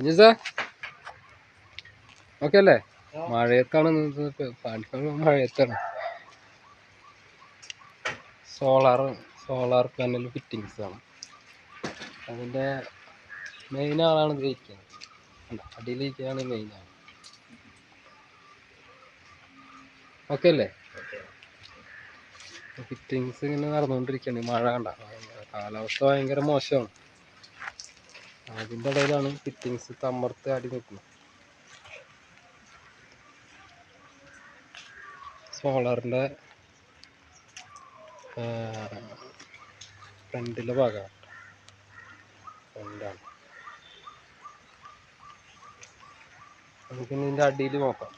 കുഞ്ഞുസ? Okay അല്ലേ മഴയത്താണ് പണി മഴയത്താണ്. സോളാർ സോളാർ പാനൽ ഫിറ്റിങ്സ് ആണ്. അതിന്റെ മെയിൻ ആളാണ് ഇത് ഇരിക്കുന്നത് കണ്ടോ? അടിയിലിരിക്കുകയാണ് മെയിൻ ആൾ ഓക്കെ അല്ലേ ഫിറ്റിങ്സ് ഇങ്ങനെ നടന്നുകൊണ്ടിരിക്കുകയാണ്. മഴ കണ്ട. കാലാവസ്ഥ ഭയങ്കര മോശമാണ്. അതിന്റെ ഇടയിലാണ് ഫിറ്റിങ്സ് തമ്മർത്ത് അടി നിൽക്കുന്നത്. സോളറിന്റെ ഫ്രണ്ടിലെ ഭാഗമാണ്. ഫ്രണ്ടാണ്. നമുക്കിനി ഇതിന്റെ അടിയിൽ നോക്കാം.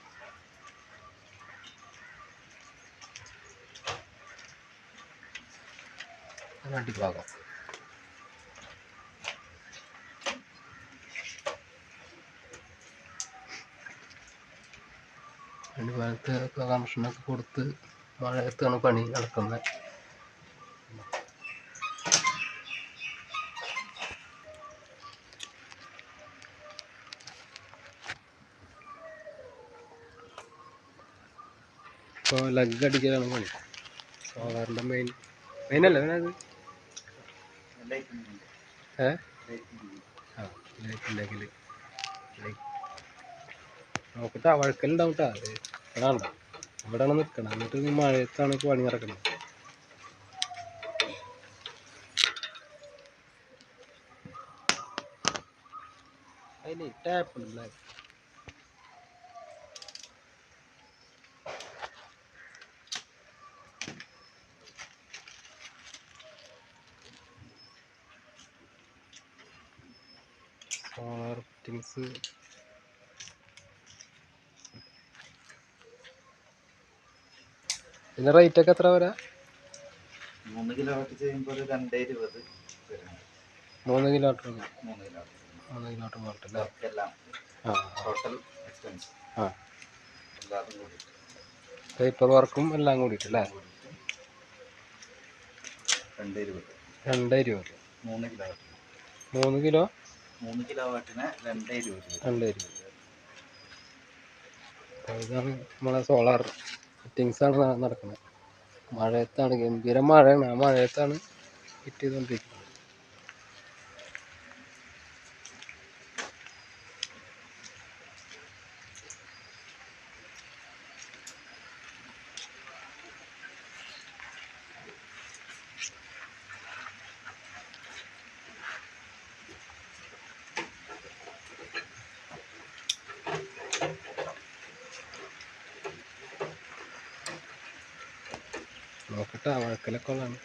അടിഭാഗം. അടിഭാഗത്ത് കണക്ഷനൊക്കെ കൊടുത്ത് മഴയത്താണ് പണി നടക്കുന്നത് ഇപ്പോൾ ലഗ് അടിക്കലാണ് പണി. സോളാറിന്റെ മെയിൻ മെയിൻ അല്ലേ അത് ഏ? ആ ലൈറ്റ് ഉണ്ടെങ്കിൽ നോക്കട്ടെ വഴക്കലുണ്ടാവും കേട്ടോ അത് അതാണ് ഇവിടെയാണ് നിൽക്കണം എന്നിട്ട് മഴയത്താണ് പണി നടക്കുന്നത് അതിന് ടാപ്പ് സോളാർ ഫിറ്റിങ്സ് ഇതിന്റെ റേറ്റ് ഒക്കെ എത്ര വരാ? മൂന്ന് കിലോ ചെയ്യുമ്പോൾ ഒരു രണ്ടേ ഇരുപത് മൂന്ന് കിലോമീറ്റർ മൂന്ന് കിലോ മൂന്ന് പോകട്ടല്ലേ എല്ലാം. ടോട്ടൽ എക്സ്പെൻസ് ആ. എല്ലാതും കൂടി. പേപ്പർ വർക്കും എല്ലാം കൂടിയിട്ട് അല്ലേ? രണ്ടേ ഇരുപത്. രണ്ട് ഇരുപത്. മൂന്ന് കിലോ മൂന്ന് കിലോ? മൂന്ന് കിലോ വാട്ടിന് രണ്ടേ ഇരുപത്. രണ്ട് ഇരുപത്. ഇതാണ് നമ്മളെ സോളാർ ഫിറ്റിങ്സ് ആണ് നടക്കുന്നത് മഴയത്താണ് ഗംഭീര മഴയാണ്. ആ മഴയത്താണ് ഫിറ്റ് ചെയ്തുകൊണ്ടിരിക്കുന്നത് നോക്കട്ടെ വഴക്കലൊക്കെ ഉള്ളതാണ്.